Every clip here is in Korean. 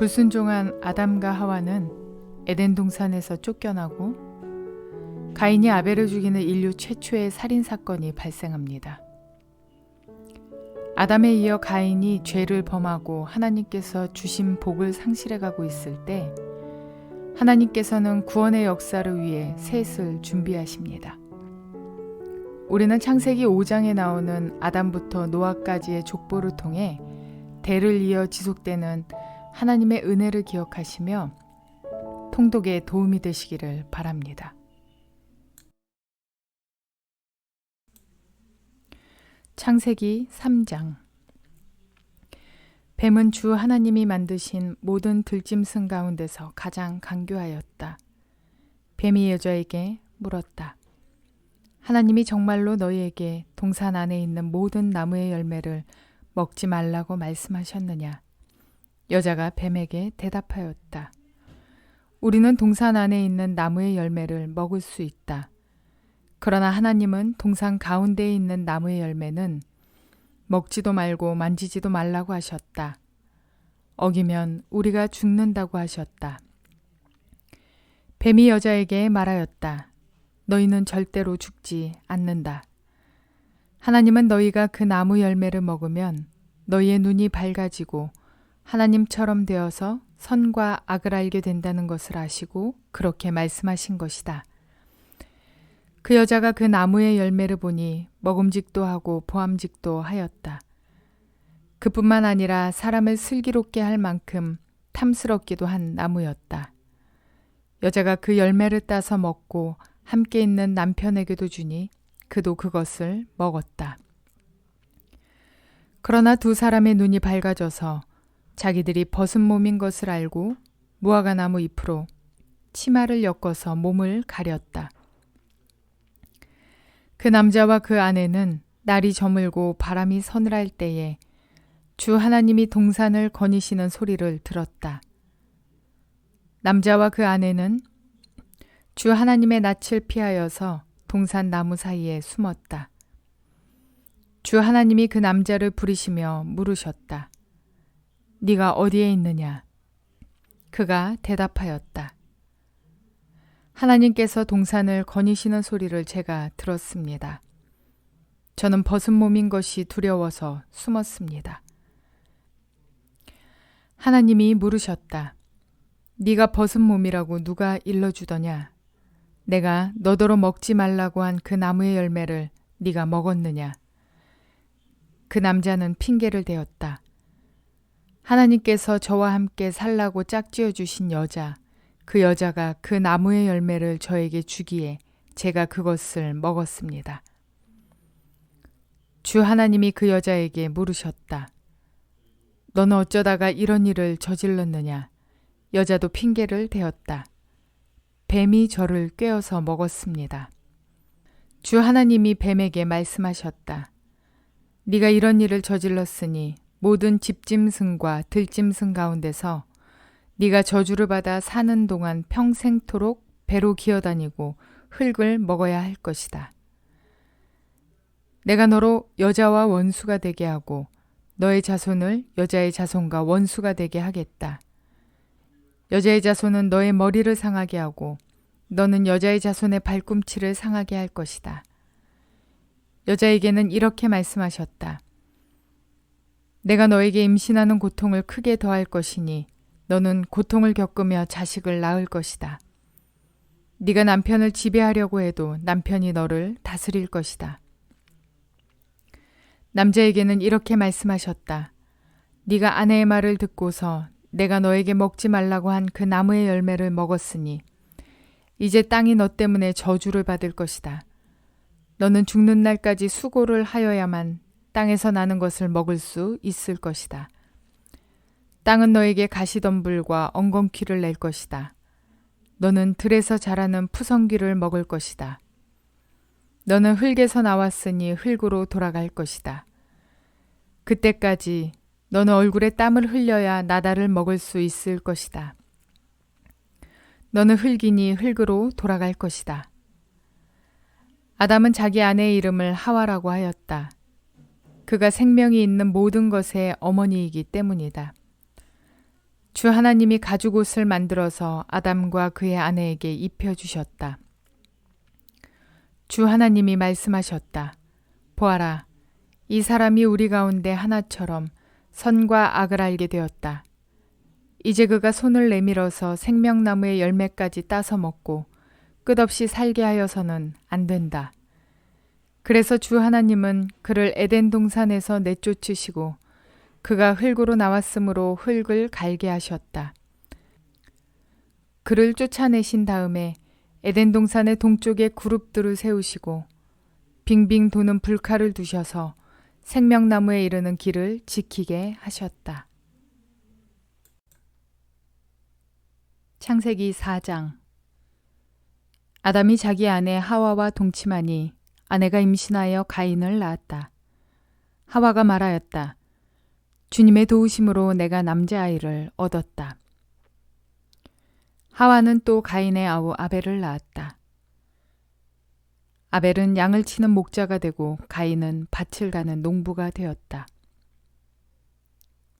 불순종한 아담과 하와는 에덴 동산에서 쫓겨나고 가인이 아벨을 죽이는 인류 최초의 살인 사건이 발생합니다. 아담에 이어 가인이 죄를 범하고 하나님께서 주신 복을 상실해 가고 있을 때 하나님께서는 구원의 역사를 위해 셋을 준비하십니다. 우리는 창세기 5장에 나오는 아담부터 노아까지의 족보를 통해 대를 이어 지속되는 하나님의 은혜를 기억하시며 통독에 도움이 되시기를 바랍니다. 창세기 3장 뱀은 주 하나님이 만드신 모든 들짐승 가운데서 가장 강교하였다. 뱀이 여자에게 물었다. 하나님이 정말로 너희에게 동산 안에 있는 모든 나무의 열매를 먹지 말라고 말씀하셨느냐? 여자가 뱀에게 대답하였다. 우리는 동산 안에 있는 나무의 열매를 먹을 수 있다. 그러나 하나님은 동산 가운데에 있는 나무의 열매는 먹지도 말고 만지지도 말라고 하셨다. 어기면 우리가 죽는다고 하셨다. 뱀이 여자에게 말하였다. 너희는 절대로 죽지 않는다. 하나님은 너희가 그 나무 열매를 먹으면 너희의 눈이 밝아지고 하나님처럼 되어서 선과 악을 알게 된다는 것을 아시고 그렇게 말씀하신 것이다. 그 여자가 그 나무의 열매를 보니 먹음직도 하고 보암직도 하였다. 그뿐만 아니라 사람을 슬기롭게 할 만큼 탐스럽기도 한 나무였다. 여자가 그 열매를 따서 먹고 함께 있는 남편에게도 주니 그도 그것을 먹었다. 그러나 두 사람의 눈이 밝아져서 자기들이 벗은 몸인 것을 알고 무화과 나무 잎으로 치마를 엮어서 몸을 가렸다. 그 남자와 그 아내는 날이 저물고 바람이 서늘할 때에 주 하나님이 동산을 거니시는 소리를 들었다. 남자와 그 아내는 주 하나님의 낯을 피하여서 동산 나무 사이에 숨었다. 주 하나님이 그 남자를 부리시며 물으셨다. 네가 어디에 있느냐? 그가 대답하였다. 하나님께서 동산을 거니시는 소리를 제가 들었습니다. 저는 벗은 몸인 것이 두려워서 숨었습니다. 하나님이 물으셨다. 네가 벗은 몸이라고 누가 일러주더냐? 내가 너더러 먹지 말라고 한 그 나무의 열매를 네가 먹었느냐? 그 남자는 핑계를 대었다. 하나님께서 저와 함께 살라고 짝지어 주신 여자, 그 여자가 그 나무의 열매를 저에게 주기에 제가 그것을 먹었습니다. 주 하나님이 그 여자에게 물으셨다. 너는 어쩌다가 이런 일을 저질렀느냐? 여자도 핑계를 대었다. 뱀이 저를 꿰어서 먹었습니다. 주 하나님이 뱀에게 말씀하셨다. 네가 이런 일을 저질렀으니 모든 집짐승과 들짐승 가운데서 네가 저주를 받아 사는 동안 평생토록 배로 기어다니고 흙을 먹어야 할 것이다. 내가 너로 여자와 원수가 되게 하고 너의 자손을 여자의 자손과 원수가 되게 하겠다. 여자의 자손은 너의 머리를 상하게 하고 너는 여자의 자손의 발꿈치를 상하게 할 것이다. 여자에게는 이렇게 말씀하셨다. 내가 너에게 임신하는 고통을 크게 더할 것이니 너는 고통을 겪으며 자식을 낳을 것이다. 네가 남편을 지배하려고 해도 남편이 너를 다스릴 것이다. 남자에게는 이렇게 말씀하셨다. 네가 아내의 말을 듣고서 내가 너에게 먹지 말라고 한 그 나무의 열매를 먹었으니 이제 땅이 너 때문에 저주를 받을 것이다. 너는 죽는 날까지 수고를 하여야만 땅에서 나는 것을 먹을 수 있을 것이다. 땅은 너에게 가시덤불과 엉겅퀴를 낼 것이다. 너는 들에서 자라는 푸성귀를 먹을 것이다. 너는 흙에서 나왔으니 흙으로 돌아갈 것이다. 그때까지 너는 얼굴에 땀을 흘려야 나다를 먹을 수 있을 것이다. 너는 흙이니 흙으로 돌아갈 것이다. 아담은 자기 아내의 이름을 하와라고 하였다. 그가 생명이 있는 모든 것의 어머니이기 때문이다. 주 하나님이 가죽 옷을 만들어서 아담과 그의 아내에게 입혀 주셨다. 주 하나님이 말씀하셨다. 보아라, 이 사람이 우리 가운데 하나처럼 선과 악을 알게 되었다. 이제 그가 손을 내밀어서 생명나무의 열매까지 따서 먹고 끝없이 살게 하여서는 안 된다. 그래서 주 하나님은 그를 에덴 동산에서 내쫓으시고 그가 흙으로 나왔으므로 흙을 갈게 하셨다. 그를 쫓아내신 다음에 에덴 동산의 동쪽에 그룹들을 세우시고 빙빙 도는 불칼을 두셔서 생명나무에 이르는 길을 지키게 하셨다. 창세기 4장 아담이 자기 아내 하와와 동침하니 아내가 임신하여 가인을 낳았다. 하와가 말하였다. 주님의 도우심으로 내가 남자아이를 얻었다. 하와는 또 가인의 아우 아벨을 낳았다. 아벨은 양을 치는 목자가 되고 가인은 밭을 가는 농부가 되었다.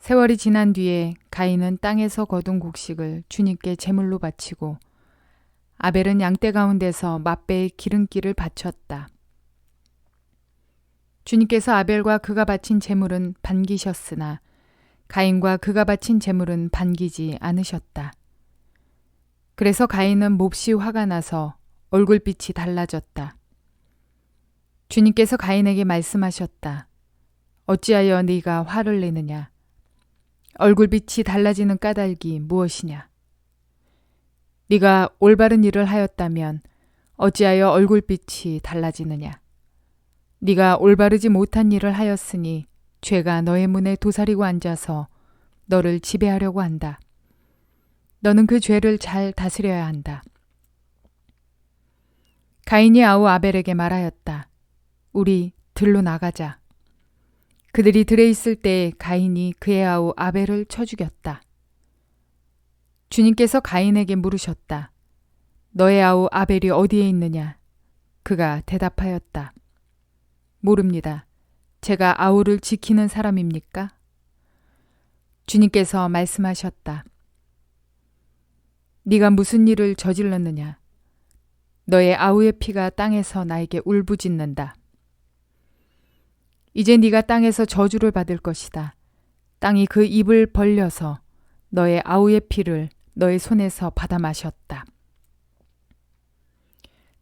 세월이 지난 뒤에 가인은 땅에서 거둔 곡식을 주님께 제물로 바치고 아벨은 양떼 가운데서 맛배의 기름기를 바쳤다. 주님께서 아벨과 그가 바친 제물은 반기셨으나 가인과 그가 바친 제물은 반기지 않으셨다. 그래서 가인은 몹시 화가 나서 얼굴빛이 달라졌다. 주님께서 가인에게 말씀하셨다. 어찌하여 네가 화를 내느냐? 얼굴빛이 달라지는 까닭이 무엇이냐? 네가 올바른 일을 하였다면 어찌하여 얼굴빛이 달라지느냐? 네가 올바르지 못한 일을 하였으니 죄가 너의 문에 도사리고 앉아서 너를 지배하려고 한다. 너는 그 죄를 잘 다스려야 한다. 가인이 아우 아벨에게 말하였다. 우리 들로 나가자. 그들이 들에 있을 때 가인이 그의 아우 아벨을 쳐 죽였다. 주님께서 가인에게 물으셨다. 너의 아우 아벨이 어디에 있느냐? 그가 대답하였다. 모릅니다. 제가 아우를 지키는 사람입니까? 주님께서 말씀하셨다. 네가 무슨 일을 저질렀느냐? 너의 아우의 피가 땅에서 나에게 울부짖는다. 이제 네가 땅에서 저주를 받을 것이다. 땅이 그 입을 벌려서 너의 아우의 피를 너의 손에서 받아 마셨다.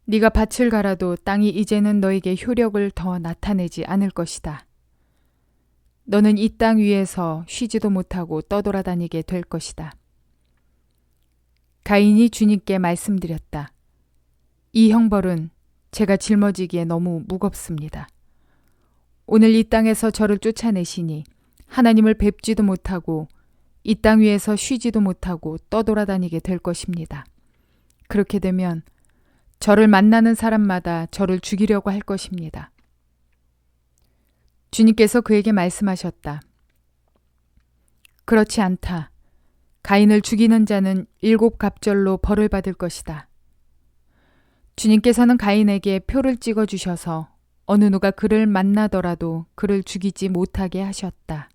네가 밭을 갈아도 땅이 이제는 너에게 효력을 더 나타내지 않을 것이다. 너는 이 땅 위에서 쉬지도 못하고 떠돌아다니게 될 것이다. 가인이 주님께 말씀드렸다. 이 형벌은 제가 짊어지기에 너무 무겁습니다. 오늘 이 땅에서 저를 쫓아내시니 하나님을 뵙지도 못하고 이 땅 위에서 쉬지도 못하고 떠돌아다니게 될 것입니다. 그렇게 되면 저를 만나는 사람마다 저를 죽이려고 할 것입니다. 주님께서 그에게 말씀하셨다. 그렇지 않다. 가인을 죽이는 자는 일곱 갑절로 벌을 받을 것이다. 주님께서는 가인에게 표를 찍어 주셔서 어느 누가 그를 만나더라도 그를 죽이지 못하게 하셨다.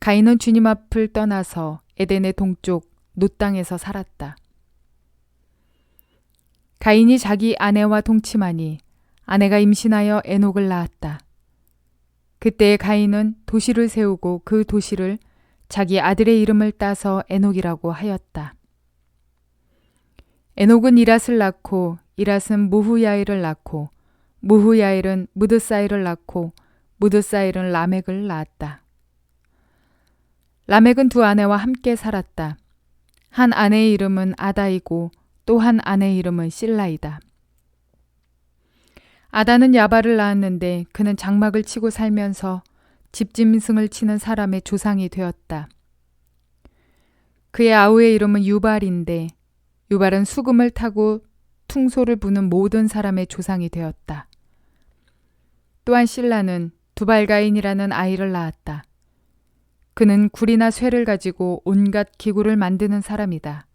가인은 주님 앞을 떠나서 에덴의 동쪽 노 땅에서 살았다. 가인이 자기 아내와 동침하니 아내가 임신하여 에녹을 낳았다. 그때 가인은 도시를 세우고 그 도시를 자기 아들의 이름을 따서 에녹이라고 하였다. 에녹은 이랏을 낳고 이랏은 무후야일을 낳고 무후야일은 무드사일을 낳고 무드사일은 라멕을 낳았다. 라멕은 두 아내와 함께 살았다. 한 아내의 이름은 아다이고 또한 아내의 이름은 실라이다. 아다는 야발을 낳았는데 그는 장막을 치고 살면서 집짐승을 치는 사람의 조상이 되었다. 그의 아우의 이름은 유발인데 유발은 수금을 타고 퉁소를 부는 모든 사람의 조상이 되었다. 또한 신라는 두발가인이라는 아이를 낳았다. 그는 굴이나 쇠를 가지고 온갖 기구를 만드는 사람이다.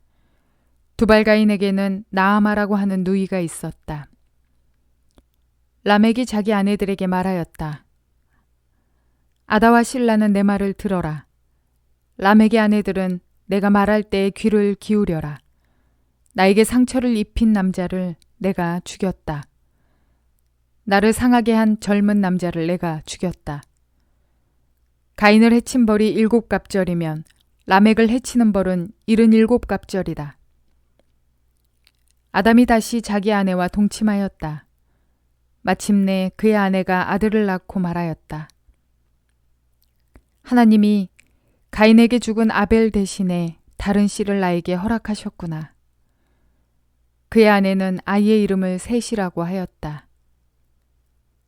두발가인에게는 나아마라고 하는 누이가 있었다. 라멕이 자기 아내들에게 말하였다. 아다와 신라는 내 말을 들어라. 라멕의 아내들은 내가 말할 때 귀를 기울여라. 나에게 상처를 입힌 남자를 내가 죽였다. 나를 상하게 한 젊은 남자를 내가 죽였다. 가인을 해친 벌이 일곱 갑절이면 라멕을 해치는 벌은 일흔 일곱 갑절이다. 아담이 다시 자기 아내와 동침하였다. 마침내 그의 아내가 아들을 낳고 말하였다. 하나님이 가인에게 죽은 아벨 대신에 다른 씨를 나에게 허락하셨구나. 그의 아내는 아이의 이름을 셋이라고 하였다.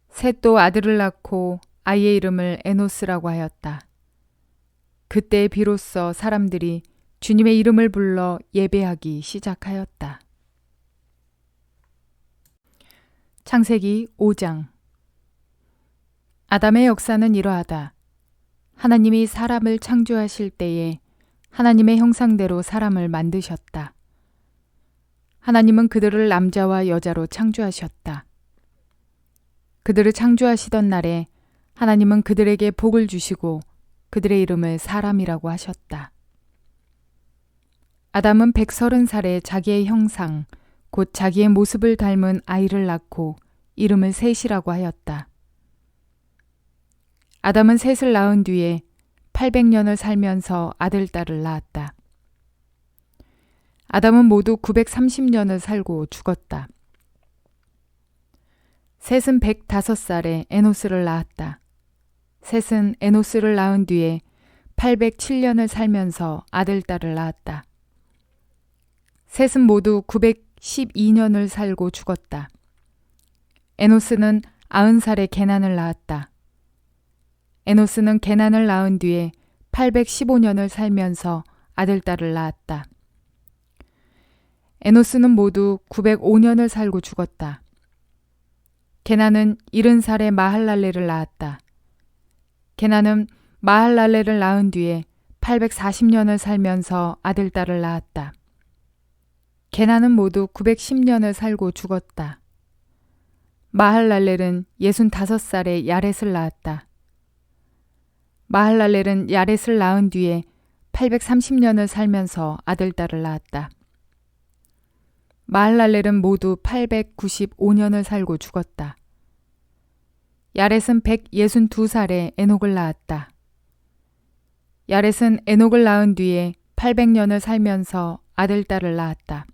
셋도 아들을 낳고 아이의 이름을 에노스라고 하였다. 그때 비로소 사람들이 주님의 이름을 불러 예배하기 시작하였다. 창세기 5장 아담의 역사는 이러하다. 하나님이 사람을 창조하실 때에 하나님의 형상대로 사람을 만드셨다. 하나님은 그들을 남자와 여자로 창조하셨다. 그들을 창조하시던 날에 하나님은 그들에게 복을 주시고 그들의 이름을 사람이라고 하셨다. 아담은 130살에 자기의 형상, 곧 자기의 모습을 닮은 아이를 낳고 이름을 셋이라고 하였다. 아담은 셋을 낳은 뒤에 800년을 살면서 아들, 딸을 낳았다. 아담은 모두 930년을 살고 죽었다. 셋은 105살에 에노스를 낳았다. 셋은 에노스를 낳은 뒤에 807년을 살면서 아들, 딸을 낳았다. 셋은 모두 912년을 살고 죽었다. 에노스는 90살에 게난을 낳았다. 에노스는 게난을 낳은 뒤에 815년을 살면서 아들, 딸을 낳았다. 에노스는 모두 905년을 살고 죽었다. 게나는 70살에 마할랄레를 낳았다. 게나는 마할랄레를 낳은 뒤에 840년을 살면서 아들, 딸을 낳았다. 게나는 모두 910년을 살고 죽었다. 마할랄렐은 65살에 야렛을 낳았다. 마할랄렐은 야렛을 낳은 뒤에 830년을 살면서 아들, 딸을 낳았다. 마할랄렐은 모두 895년을 살고 죽었다. 야렛은 162살에 에녹을 낳았다. 야렛은 에녹을 낳은 뒤에 800년을 살면서 아들, 딸을 낳았다.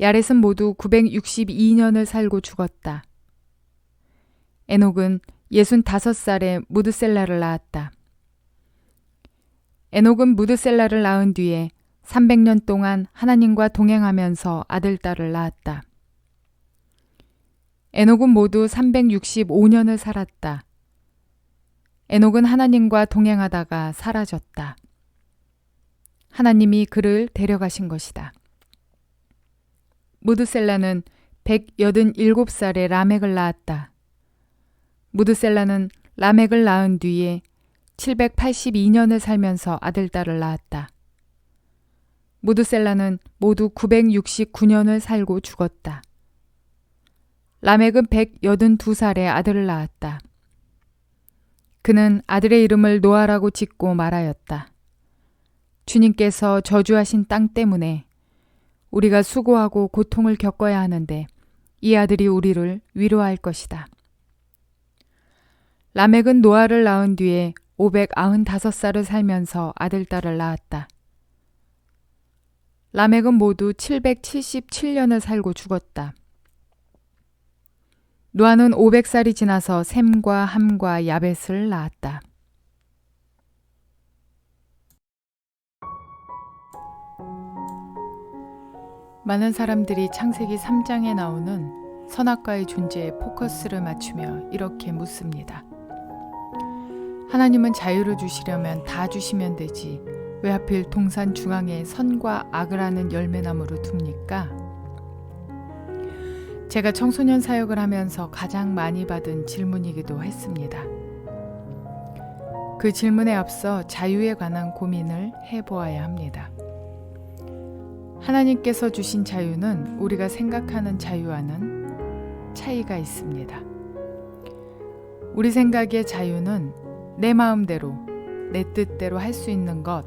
야렛은 모두 962년을 살고 죽었다. 에녹은 65살에 무드셀라를 낳았다. 에녹은 무드셀라를 낳은 뒤에 300년 동안 하나님과 동행하면서 아들, 딸을 낳았다. 에녹은 모두 365년을 살았다. 에녹은 하나님과 동행하다가 사라졌다. 하나님이 그를 데려가신 것이다. 무드셀라는 187살에 라멕을 낳았다. 무드셀라는 라멕을 낳은 뒤에 782년을 살면서 아들, 딸을 낳았다. 무드셀라는 모두 969년을 살고 죽었다. 라멕은 182살에 아들을 낳았다. 그는 아들의 이름을 노아라고 짓고 말하였다. 주님께서 저주하신 땅 때문에 우리가 수고하고 고통을 겪어야 하는데 이 아들이 우리를 위로할 것이다. 라멕은 노아를 낳은 뒤에 595살을 살면서 아들, 딸을 낳았다. 라멕은 모두 777년을 살고 죽었다. 노아는 500살이 지나서 샘과 함과 야벳을 낳았다. 많은 사람들이 창세기 3장에 나오는 선악과의 존재에 포커스를 맞추며 이렇게 묻습니다. 하나님은 자유를 주시려면 다 주시면 되지. 왜 하필 동산 중앙에 선과 악을 하는 열매나무를 둡니까? 제가 청소년 사역을 하면서 가장 많이 받은 질문이기도 했습니다. 그 질문에 앞서 자유에 관한 고민을 해보아야 합니다. 하나님께서 주신 자유는 우리가 생각하는 자유와는 차이가 있습니다. 우리 생각의 자유는 내 마음대로 내 뜻대로 할 수 있는 것,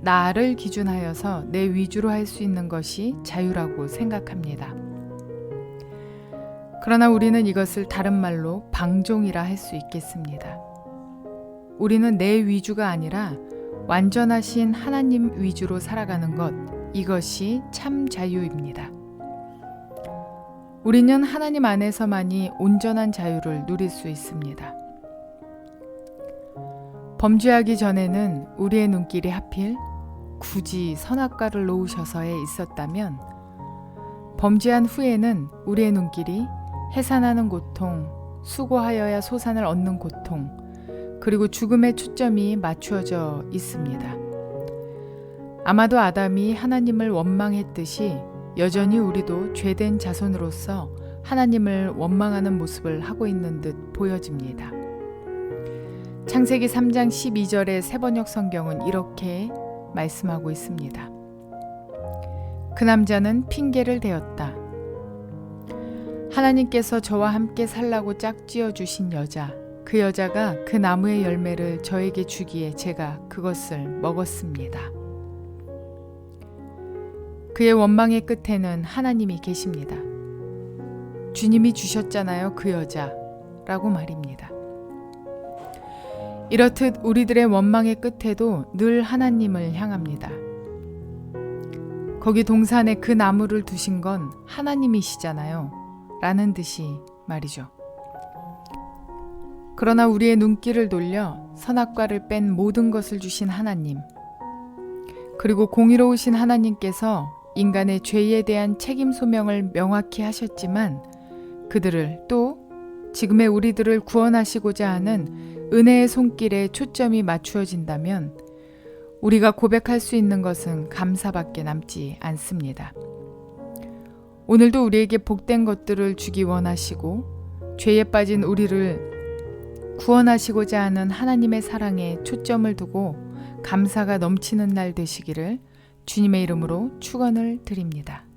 나를 기준하여서 내 위주로 할 수 있는 것이 자유라고 생각합니다. 그러나 우리는 이것을 다른 말로 방종이라 할 수 있겠습니다. 우리는 내 위주가 아니라 완전하신 하나님 위주로 살아가는 것, 이것이 참 자유입니다. 우리는 하나님 안에서만이 온전한 자유를 누릴 수 있습니다. 범죄하기 전에는 우리의 눈길이 하필 굳이 선악과를 놓으셔서에 있었다면 범죄한 후에는 우리의 눈길이 해산하는 고통, 수고하여야 소산을 얻는 고통, 그리고 죽음의 초점이 맞추어져 있습니다. 아마도 아담이 하나님을 원망했듯이 여전히 우리도 죄된 자손으로서 하나님을 원망하는 모습을 하고 있는 듯 보여집니다. 창세기 3장 12절의 세번역 성경은 이렇게 말씀하고 있습니다. 그 남자는 핑계를 대었다. 하나님께서 저와 함께 살라고 짝지어 주신 여자, 그 여자가 그 나무의 열매를 저에게 주기에 제가 그것을 먹었습니다. 그의 원망의 끝에는 하나님이 계십니다. 주님이 주셨잖아요, 그 여자. 라고 말입니다. 이렇듯 우리들의 원망의 끝에도 늘 하나님을 향합니다. 거기 동산에 그 나무를 두신 건 하나님이시잖아요. 라는 듯이 말이죠. 그러나 우리의 눈길을 돌려 선악과를 뺀 모든 것을 주신 하나님, 그리고 공의로우신 하나님께서 인간의 죄에 대한 책임 소명을 명확히 하셨지만 그들을 또 지금의 우리들을 구원하시고자 하는 은혜의 손길에 초점이 맞추어진다면 우리가 고백할 수 있는 것은 감사밖에 남지 않습니다. 오늘도 우리에게 복된 것들을 주기 원하시고 죄에 빠진 우리를 구원하시고자 하는 하나님의 사랑에 초점을 두고 감사가 넘치는 날 되시기를 주님의 이름으로 축원을 드립니다.